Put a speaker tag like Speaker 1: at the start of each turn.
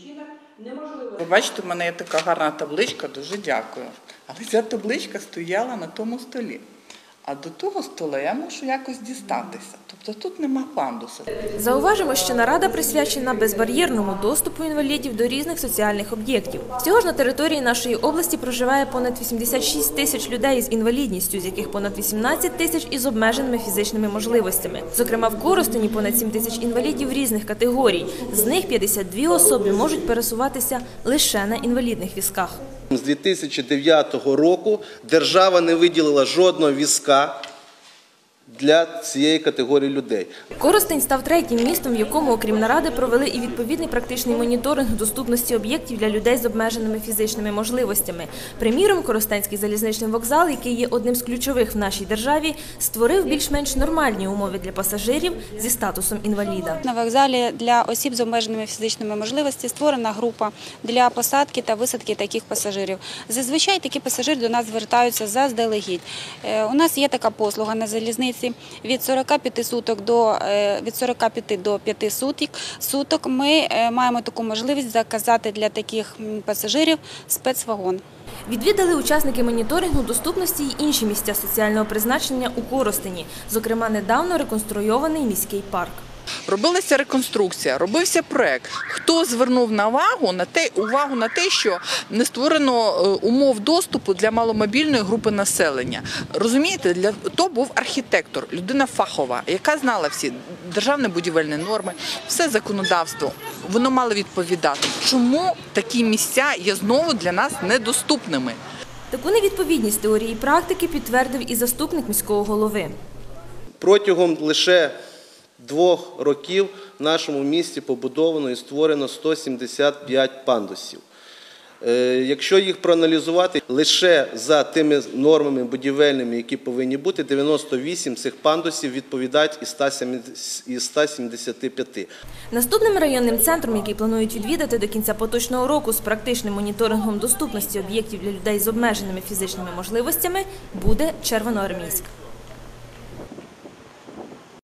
Speaker 1: причинах неможливо.
Speaker 2: Ви бачите, в мене є така гарна табличка, дуже дякую. Але ця табличка стояла на тому столі. А до того стола я мушу якось дістатися. Тобто тут нема пандуса.
Speaker 3: Зауважимо, що нарада присвячена безбар'єрному доступу інвалідів до різних соціальних об'єктів. Всього ж на території нашої області проживає понад 86 тисяч людей з інвалідністю, з яких понад 18 тисяч із обмеженими фізичними можливостями. Зокрема, в Коростені понад 7 тисяч інвалідів різних категорій. З них 52 особи можуть пересуватися лише на інвалідних візках.
Speaker 4: З 2009 року держава не виділила жодного візка для цієї категорії людей.
Speaker 3: Коростень став третім містом, в якому, окрім наради, провели і відповідний практичний моніторинг доступності об'єктів для людей з обмеженими фізичними можливостями. Приміром, Коростенський залізничний вокзал, який є одним з ключових в нашій державі, створив більш-менш нормальні умови для пасажирів зі статусом інваліда.
Speaker 5: На вокзалі для осіб з обмеженими фізичними можливостями створена група для посадки та висадки таких пасажирів. Зазвичай такі пасажири до нас звертаються заздалегідь. Е, У нас є така послуга на залізниці від 45 суток до е, від 45 до 5 суток. Суток ми е, маємо таку можливість заказати для таких пасажирів спецвагон.
Speaker 3: Відвідали учасники моніторингу доступності й інші місця соціального призначення у Коростені, зокрема недавно реконструйований міський парк.
Speaker 2: Робилася реконструкція, робився проект. Хто звернув на увагу на те, увагу на те, що не створено е, умов доступу для маломобільної групи населення. Розумієте, для то був архітектор, людина фахова, яка знала всі державні будівельні норми, все законодавство. Воно мало відповідати. Чому такі місця є знову для нас недоступними?
Speaker 3: Таку невідповідність теорії і практики підтвердив і заступник міського голови.
Speaker 4: Протягом лише двох років в нашому місті побудовано і створено 175 пандусів. Е, Якщо їх проаналізувати, лише за тими нормами будівельними, які повинні бути, 98 цих пандусів відповідають із 170 із 175.
Speaker 3: Наступним районним центром, який планують відвідати до кінця поточного року з практичним моніторингом доступності об'єктів для людей з обмеженими фізичними можливостями, буде Червоноармійськ.